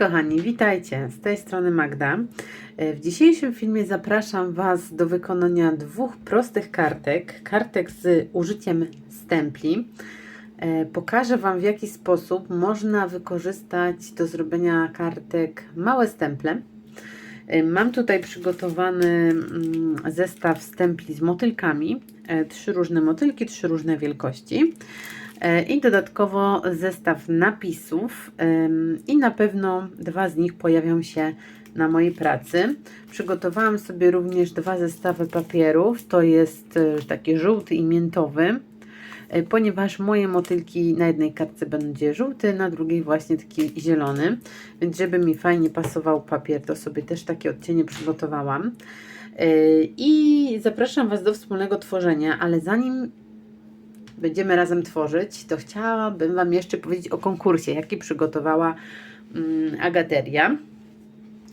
Kochani, witajcie. Z tej strony Magda. E, W dzisiejszym filmie zapraszam Was do wykonania dwóch prostych kartek. Kartek z użyciem stempli. E, Pokażę Wam w jaki sposób można wykorzystać do zrobienia kartek małe stemple. E, Mam tutaj przygotowany mm, zestaw stempli z motylkami. Trzy różne motylki, trzy różne wielkości. I dodatkowo zestaw napisów, i na pewno dwa z nich pojawią się na mojej pracy. Przygotowałam sobie również dwa zestawy papierów. To jest e, taki żółty i miętowy, e, ponieważ moje motylki na jednej kartce będzie żółty, na drugiej właśnie taki zielony. Więc żeby mi fajnie pasował papier, to sobie też takie odcienie przygotowałam. E, I zapraszam Was do wspólnego tworzenia, ale zanim będziemy razem tworzyć, to chciałabym Wam jeszcze powiedzieć o konkursie, jaki przygotowała mm, Agateria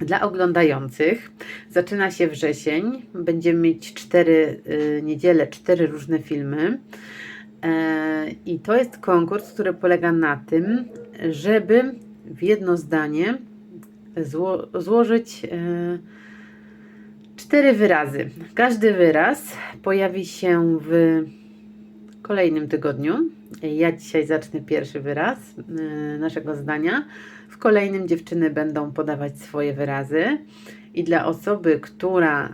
dla oglądających. Zaczyna się wrzesień. Będziemy mieć cztery y, niedziele, cztery różne filmy. E, I to jest konkurs, który polega na tym, żeby w jedno zdanie zło, złożyć e, cztery wyrazy. Każdy wyraz pojawi się w kolejnym tygodniu. Ja dzisiaj zacznę pierwszy wyraz y, naszego zdania. W kolejnym dziewczyny będą podawać swoje wyrazy. I dla osoby, która y,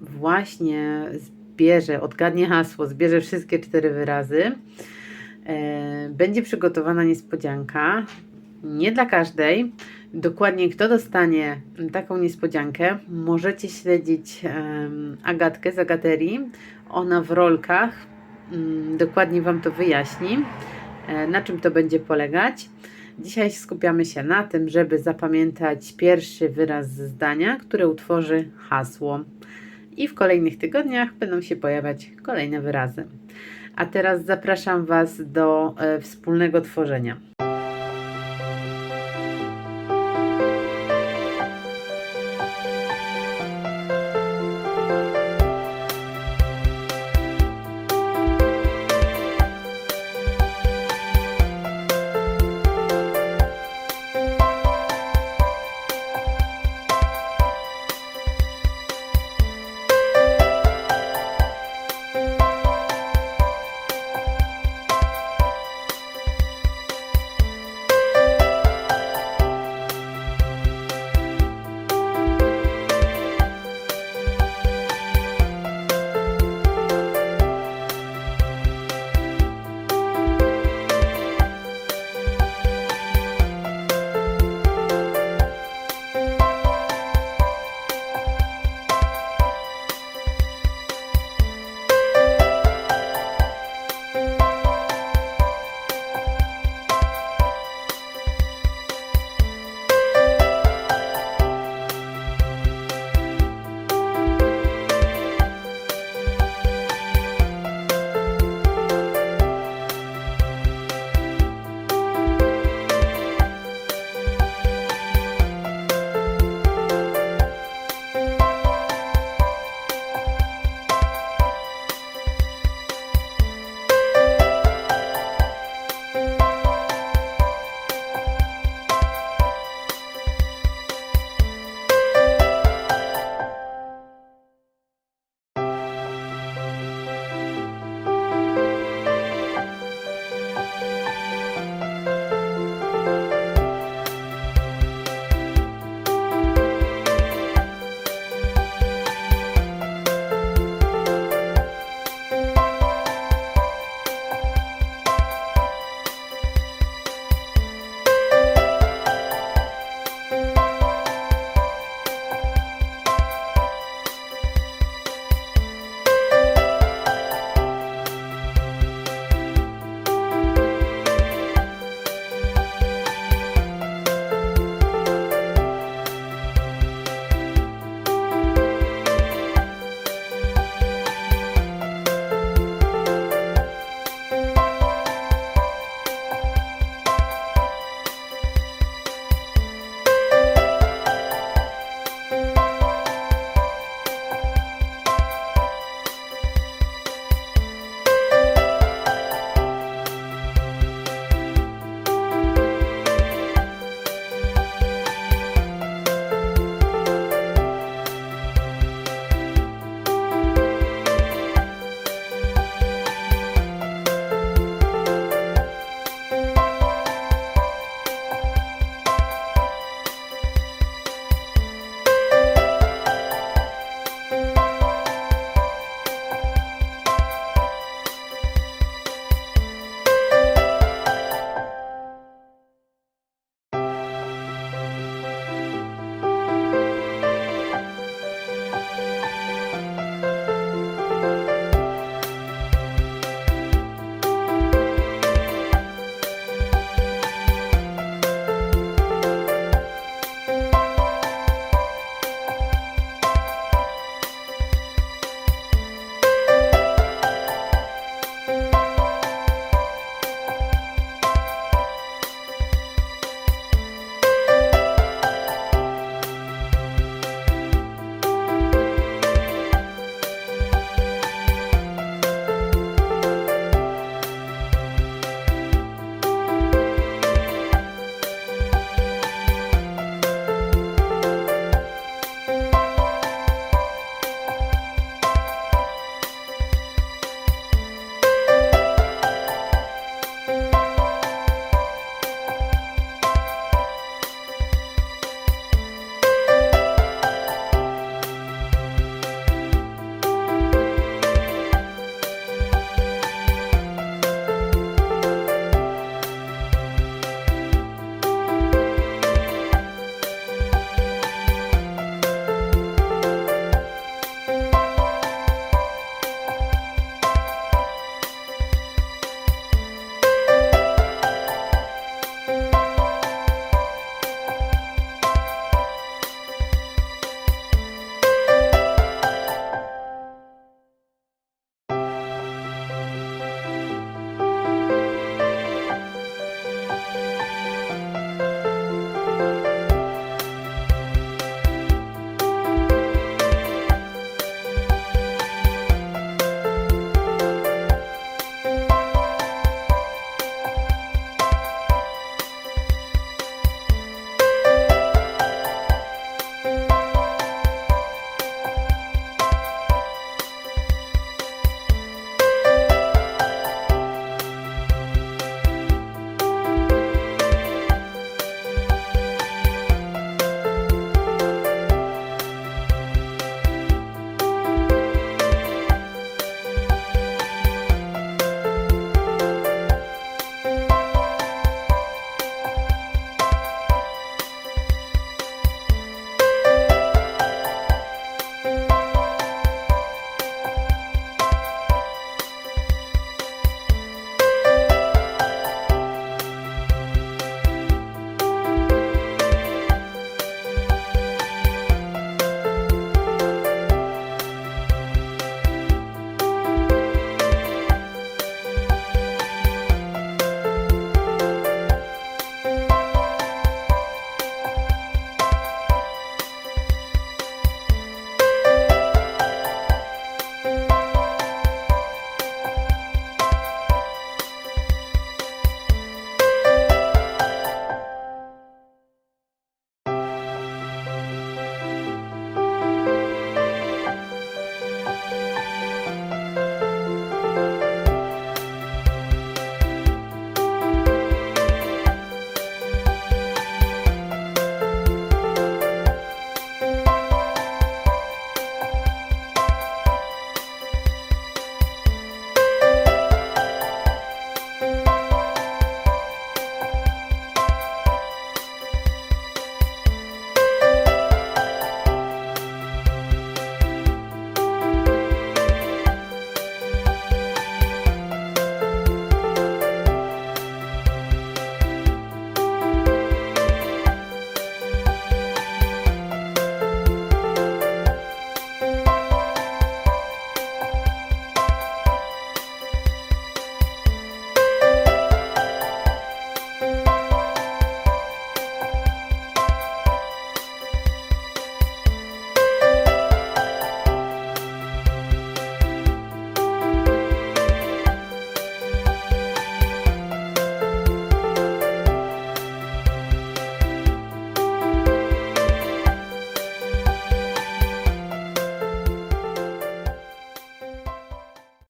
właśnie zbierze, odgadnie hasło, zbierze wszystkie cztery wyrazy, y, będzie przygotowana niespodzianka. Nie dla każdej. Dokładnie kto dostanie taką niespodziankę, możecie śledzić Agatkę z Agaterii. Ona w rolkach mm, dokładnie Wam to wyjaśni, e, na czym to będzie polegać. Dzisiaj skupiamy się na tym, żeby zapamiętać pierwszy wyraz ze zdania, który utworzy hasło. I w kolejnych tygodniach będą się pojawiać kolejne wyrazy. A teraz zapraszam Was do e, wspólnego tworzenia.